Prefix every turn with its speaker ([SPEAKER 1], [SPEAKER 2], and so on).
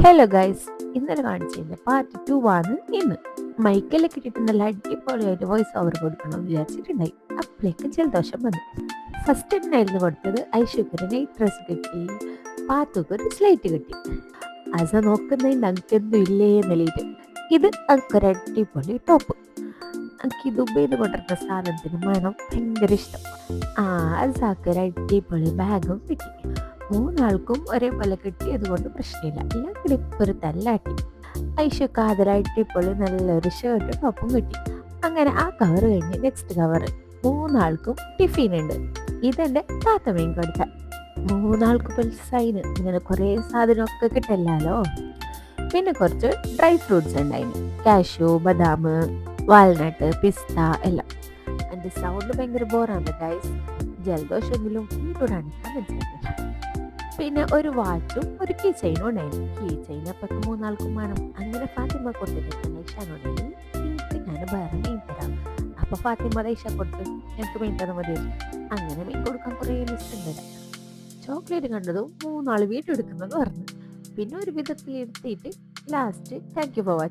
[SPEAKER 1] Hello guys ഇന്നലെ കാണിച്ചിരുന്ന part two ആണ് ഇന്ന് മൈക്കെല്ലാം കിട്ടിയിട്ട് നല്ല അടിപൊളിയായിട്ട് വോയിസ് ഓവർ കൊടുക്കണം വിചാരിച്ചിട്ടുണ്ടായി അപ്പോഴേക്ക് ജലദോഷം വന്നു ഫസ്റ്റ് എന്നായിരുന്നു കൊടുത്തത് ഐശ്വര്യ നൈറ്റ് ഡ്രസ് കിട്ടി പാത്തുക്ക് ഒരു സ്ലൈറ്റ് കിട്ടി അസ നോക്കുന്നതിന് എനിക്കൊന്നും ഇല്ലേ നിലയിട്ട് ഇത് എനിക്കൊരു അടിപൊളി ടോപ്പ് എനിക്ക് ദുബൈന്ന് കൊണ്ടിരുന്ന സാധനത്തിന് മണം ഭയങ്കര ഇഷ്ടം ആ അസാക്കൊരു അടിപൊളി ബാഗും കിട്ടി മൂന്നാൾക്കും ഒരേപോലെ കിട്ടിയത് കൊണ്ട് പ്രശ്നമില്ല. എല്ലാം കൂടി ഇപ്പൊ ഒരു തല്ലാട്ടി. ഐഷക്ക് ആദരായിട്ട് ഇപ്പോൾ നല്ലൊരു ഷർട്ടും ടോപ്പും കിട്ടി. അങ്ങനെ ആ കവർ കഴിഞ്ഞ് നെക്സ്റ്റ് കവർ മൂന്നാൾക്കും ടിഫിൻ ഉണ്ട്. ഇതെന്റെ താത്തമ്മയും കൊടുത്ത. മൂന്നാൾക്ക് പൈസയിന് ഇങ്ങനെ കുറേ സാധനമൊക്കെ കിട്ടല്ലോ? പിന്നെ കുറച്ച് ഡ്രൈ ഫ്രൂട്ട്സ് ഉണ്ടായിരുന്നു കാഷ്യൂ ബദാം വാൽനട്ട് പിസ്ത എല്ലാം. എന്റെ സൗണ്ട് ഭയങ്കര ബോറാണ് ഗൈസ് ജലദോഷമെങ്കിലും വീട്ടോടാണ് മനസ്സിലാക്കില്ല പിന്നെ ഒരു വാച്ചും ഒരു കീ ചെയിനും ഉണ്ടായിരുന്നു. കീ ചെയിൻ അപ്പൊക്കെ മൂന്നാൾക്കും വേണം അങ്ങനെ ഫാത്തിമ കൊടുത്തിട്ട് ഐഷാനുണ്ടെങ്കിൽ ഞാൻ വേറെ മീൻ തരാം. അപ്പൊ ഫാത്തിമ ഐഷ കൊടുത്ത്. എനിക്ക് മീൻ തന്നെ മതി? അങ്ങനെ മീൻ കൊടുക്കാൻ കുറേ ലിസ്റ്റ് ഉണ്ട്. ചോക്ലേറ്റ് കണ്ടതും മൂന്നാൾ വീട്ടിൽ എടുക്കുന്നത് പറഞ്ഞു. പിന്നെ ഒരു വിധത്തിൽ എടുത്തിട്ട് last thank you for watch